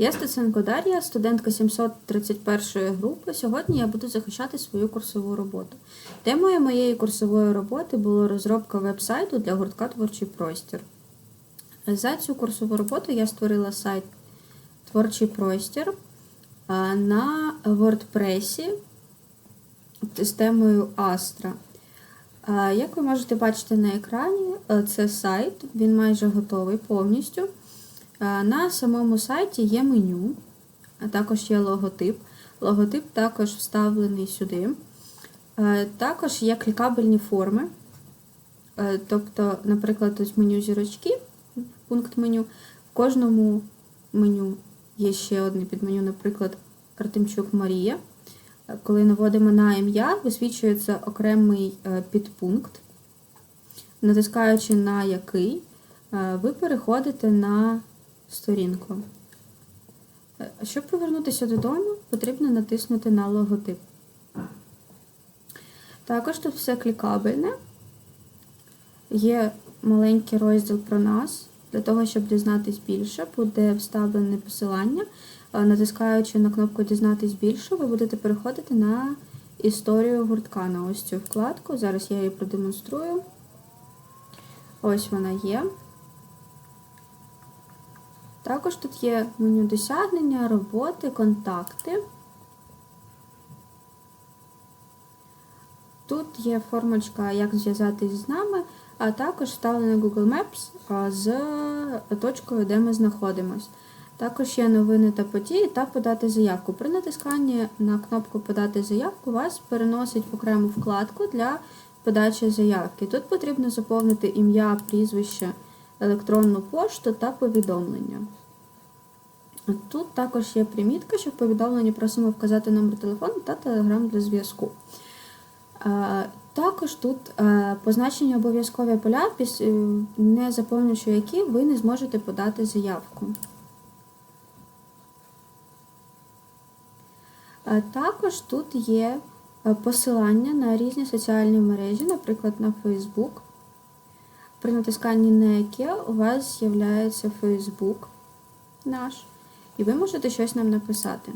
Я Стеценко Дар'я, студентка 731 групи. Сьогодні я буду захищати свою курсову роботу. Темою моєї курсової роботи було розробка веб-сайту для гуртка Творчий простір. За цю курсову роботу я створила сайт Творчий простір на WordPress з темою Astra. Як ви можете бачити на екрані, е, це сайт, він майже готовий повністю. Е, На самому сайті є меню, а також є логотип. Логотип також вставлений сюди. Е, Також є клікабельні форми. Е, Тобто, наприклад, ось меню зірочки, пункт меню. В кожному меню є ще одне підменю, наприклад, Артемчук Марія. Коли наводимо на ім'я, висвічується окремий підпункт, натискаючи на який, ви переходите на сторінку. Е, Щоб повернутися додому, потрібно натиснути на логотип. Також тут все клікабельне. Є маленький розділ про нас. Для того, щоб дізнатись більше, буде вставлене посилання. Е, Натискаючи на кнопку Дізнатись більше, ви будете переходити на історію гуртка на ось цю вкладку. Зараз я її продемонструю. Ось вона є. Також тут є меню досягнення, роботи, контакти. Тут є формочка, як зв'язатись з нами, а також вставлений Google Maps з точкою, де ми знаходимось. Також є новини та події та подати заявку. При натисканні на кнопку Подати заявку вас переносить в окрему вкладку для подачі заявки. Тут потрібно заповнити ім'я, прізвище, електронну пошту та повідомлення. Тут також є примітка, що в повідомленні просимо вказати номер телефону та телеграм для зв'язку. Також тут позначені обов'язкові поля, е, не заповнюючи які ви не зможете подати заявку. Також тут є е, посилання на різні соціальні мережі, наприклад, на Facebook. При натисканні на яке у вас з'являється Facebook наш, і ви можете щось нам написати.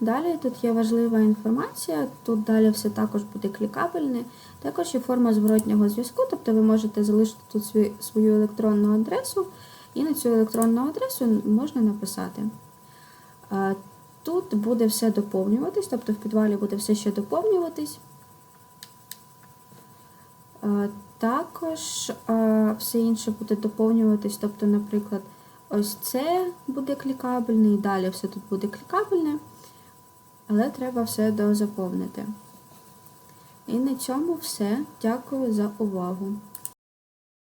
Далі тут є важлива інформація, тут далі все також буде клікабельне. Також є форма зворотнього зв'язку, тобто ви можете залишити тут свою електронну адресу, і на цю електронну адресу можна написати. Е, Тут буде все доповнюватись, тобто в підвалі буде все ще доповнюватись. Е, Також е, все інше буде доповнюватись, тобто, наприклад, ось це буде клікабельне, і далі все тут буде клікабельне, але треба все дозаповнити. І на цьому все. Дякую за увагу.